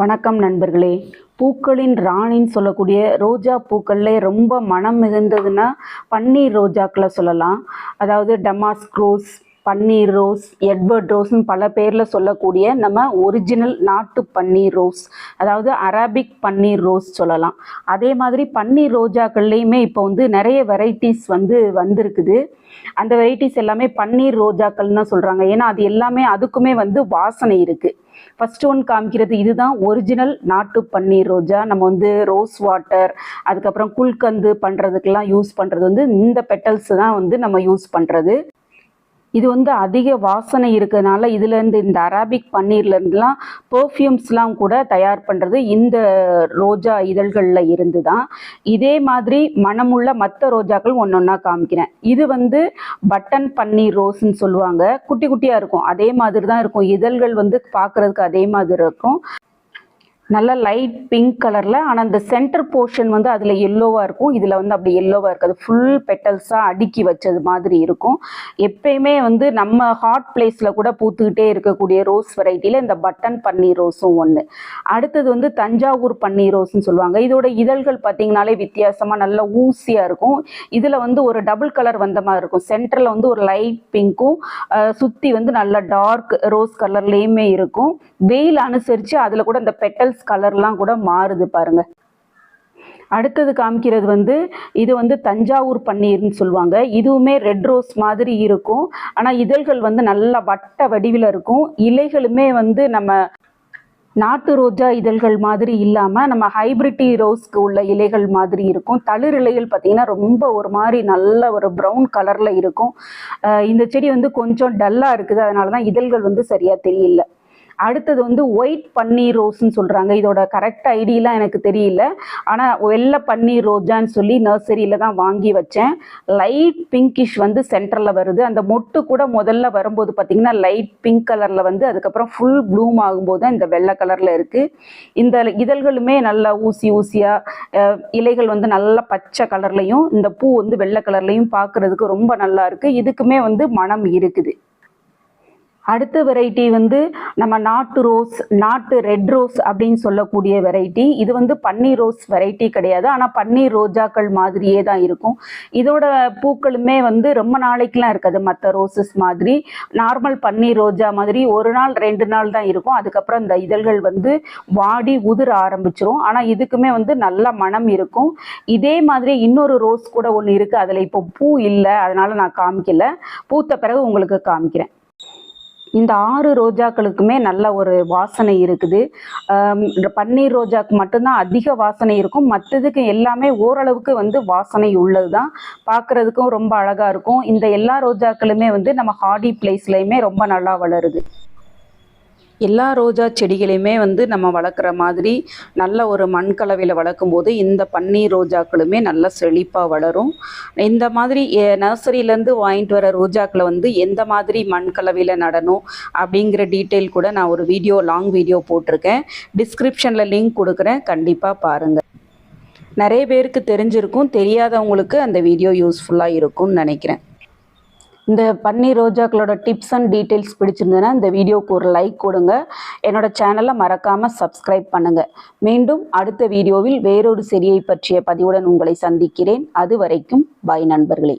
வணக்கம் நண்பர்களே. பூக்களின் ராணின்னு சொல்லக்கூடிய ரோஜா பூக்கள்லே ரொம்ப மனம் மிகுந்ததுன்னா பன்னீர் ரோஜாக்களை சொல்லலாம். அதாவது டமாஸ்க்ரோஸ் பன்னீர் ரோஸ் எட்வர்ட் ரோஸ்னு பல பேரில் சொல்லக்கூடிய நம்ம ஒரிஜினல் நாட்டு பன்னீர் ரோஸ் அதாவது அரபிக் பன்னீர் ரோஸ் சொல்லலாம். அதே மாதிரி பன்னீர் ரோஜாக்கள்லேயுமே இப்போ வந்து நிறைய வெரைட்டிஸ் வந்து வந்திருக்குது. அந்த வெரைட்டிஸ் எல்லாமே பன்னீர் ரோஜாக்கள்னு தான் சொல்கிறாங்க ஏன்னா அது எல்லாமே அதுக்குமே வந்து வாசனை இருக்குது ஃபர்ஸ்ட் ஒன் காமிக்கிறது இதுதான் ஒரிஜினல் நாட்டு பன்னீர் ரோஜா. நம்ம வந்து ரோஸ் வாட்டர் அதுக்கப்புறம் குல்கந்து பண்ணுறதுக்கெல்லாம் யூஸ் பண்ணுறது வந்து இந்த பெட்டல்ஸ் தான் வந்து நம்ம யூஸ் பண்ணுறது இது வந்து அதிக வாசனை இருக்கிறதுனால இதுலேருந்து இந்த அராபிக் பன்னீர்லேருந்துலாம் பெர்ஃப்யூம்ஸ்லாம் கூட தயார் பண்ணுறது இந்த ரோஜா இதழ்களில் இருந்து தான் இதே மாதிரி மனமுள்ள மற்ற ரோஜாக்கள் ஒன்று ஒன்றா காமிக்கிறேன். இது வந்து பட்டன் பன்னீர் ரோஸ்ன்னு சொல்லுவாங்க. குட்டி குட்டியாக இருக்கும். அதே மாதிரி தான் இருக்கும். இதழ்கள் வந்து பார்க்குறதுக்கு அதே மாதிரி இருக்கும். நல்ல லைட் பிங்க் கலரில் ஆனால் அந்த சென்டர் போர்ஷன் வந்து அதில் எல்லோவாக இருக்கும். இதில் வந்து அப்படி எல்லோவாக இருக்காது. ஃபுல் பெட்டல்ஸாக அடுக்கி வச்சது மாதிரி இருக்கும். எப்பயுமே வந்து நம்ம ஹாட் பிளேஸில் கூட பூத்துக்கிட்டே இருக்கக்கூடிய ரோஸ் வெரைட்டியில் இந்த பட்டன் பன்னீர் ரோஸும் ஒன்று அடுத்தது வந்து தஞ்சாவூர் பன்னீர் ரோஸ்னு சொல்லுவாங்க. இதோட இதழ்கள் பார்த்தீங்கனாலே வித்தியாசமாக நல்ல ஊசியாக இருக்கும். இதில் வந்து ஒரு டபுள் கலர் வந்த மாதிரி இருக்கும். சென்டரில் வந்து ஒரு லைட் பிங்க்கும் சுற்றி வந்து நல்ல டார்க் ரோஸ் கலர்லேயுமே இருக்கும். வெயில் அனுசரித்து அதில் கூட இந்த பெட்டல்ஸ் கலர்லாம் கூட மாறுது பாருங்க. அடுத்தது காமிக்கிறது வந்து இது வந்து தஞ்சாவூர் பன்னீர்னு சொல்லுவாங்க. இதுவுமே ரெட் ரோஸ் மாதிரி இருக்கும். ஆனால் இதழ்கள் வந்து நல்லா வட்ட வடிவில் இருக்கும். இலைகளுமே வந்து நம்ம நாட்டு ரோஜா இதழ்கள் மாதிரி இல்லாமல் நம்ம ஹைபிரிட்டி ரோஸ்க்கு உள்ள இலைகள் மாதிரி இருக்கும். தளிர் இலைகள் பார்த்திங்கன்னா ரொம்ப ஒரு மாதிரி நல்ல ஒரு ப்ரௌன் கலரில் இருக்கும். இந்த செடி வந்து கொஞ்சம் டல்லாக இருக்குது. அதனால தான் இதழ்கள் வந்து சரியாக தெரியல. அடுத்தது வந்து ஒயிட் பன்னீர் ரோஸ்ன்னு சொல்கிறாங்க இதோட கரெக்ட் ஐடியெலாம் எனக்கு தெரியல. ஆனால் வெள்ளை பன்னீர் ரோஜான்னு சொல்லி நர்சரியில் தான் வாங்கி வச்சேன். லைட் பிங்கிஷ் வந்து சென்டரில் வருது. அந்த மொட்டு கூட முதல்ல வரும்போது பார்த்திங்கன்னா லைட் பிங்க் கலரில் வந்து அதுக்கப்புறம் ஃபுல் ப்ளூம் ஆகும்போது தான் இந்த வெள்ளை கலரில் இருக்குது இந்த இதழ்களுமே நல்லா ஊசி ஊசியாக இலைகள் வந்து நல்ல பச்சை கலர்லையும் இந்த பூ வந்து வெள்ளை கலர்லையும் பார்க்குறதுக்கு ரொம்ப நல்லா இருக்குது இதுக்குமே வந்து மனம் இருக்குது. அடுத்த வெரைட்டி வந்து நம்ம நாட்டு ரோஸ் நாட்டு ரெட் ரோஸ் அப்படின்னு சொல்லக்கூடிய வெரைட்டி இது வந்து பன்னீர் ரோஸ் வெரைட்டி கிடையாது. ஆனால் பன்னீர் ரோஜாக்கள் மாதிரியே தான் இருக்கும். இதோட பூக்களுமே வந்து ரொம்ப நாளைக்கெலாம் இருக்காது. மற்ற ரோசஸ் மாதிரி நார்மல் பன்னீர் ரோஜா மாதிரி ஒரு நாள் ரெண்டு நாள் தான் இருக்கும். அதுக்கப்புறம் இந்த இதழ்கள் வந்து வாடி உதிர ஆரம்பிச்சிரும். ஆனால் இதுக்குமே வந்து நல்ல மனம் இருக்கும். இதே மாதிரி இன்னொரு ரோஸ் கூட ஒன்று இருக்குது அதில் இப்போ பூ இல்லை. அதனால் நான் காமிக்கல. பூத்த பிறகு உங்களுக்கு காமிக்கிறேன். இந்த ஆறு ரோஜாக்களுக்குமே நல்ல ஒரு வாசனை இருக்குது. பன்னீர் ரோஜாக்கு மட்டும்தான் அதிக வாசனை இருக்கும். மற்றதுக்கு எல்லாமே ஓரளவுக்கு வந்து வாசனை உள்ளது தான் பார்க்குறதுக்கும் ரொம்ப அழகாக இருக்கும். இந்த எல்லா ரோஜாக்களுமே வந்து நம்ம ஹார்டி பிளேஸ்லையுமே ரொம்ப நல்லா வளருது. எல்லா ரோஜா செடிகளையுமே வந்து நம்ம வளர்க்குற மாதிரி நல்ல ஒரு மண் கலவையில் வளர்க்கும் போது இந்த பன்னீர் ரோஜாக்களுமே நல்ல செழிப்பாக வளரும். இந்த மாதிரி நர்சரியிலேருந்து வாங்கிட்டு வர ரோஜாக்களை வந்து எந்த மாதிரி மண் கலவையில் நடணும் அப்படிங்கிற டீட்டெயில் கூட நான் ஒரு வீடியோ லாங் வீடியோ போட்டிருக்கேன். டிஸ்கிரிப்ஷனில் லிங்க் கொடுக்குறேன். கண்டிப்பாக பாருங்கள் நிறைய பேருக்கு தெரிஞ்சிருக்கும் தெரியாதவங்களுக்கு அந்த வீடியோ யூஸ்ஃபுல்லாக இருக்கும்னு நினைக்கிறேன். இந்த பன்னீர் ரோஜாக்களோட டிப்ஸ் அண்ட் டீட்டெயில்ஸ் பிடிச்சிருந்ததுன்னா இந்த வீடியோவுக்கு ஒரு லைக் கொடுங்க. என்னோட சேனலை மறக்காமல் சப்ஸ்கிரைப் பண்ணுங்கள் மீண்டும் அடுத்த வீடியோவில் வேறொரு செடியை பற்றிய பதிவுடன் உங்களை சந்திக்கிறேன். அது வரைக்கும் பாய் நண்பர்களே.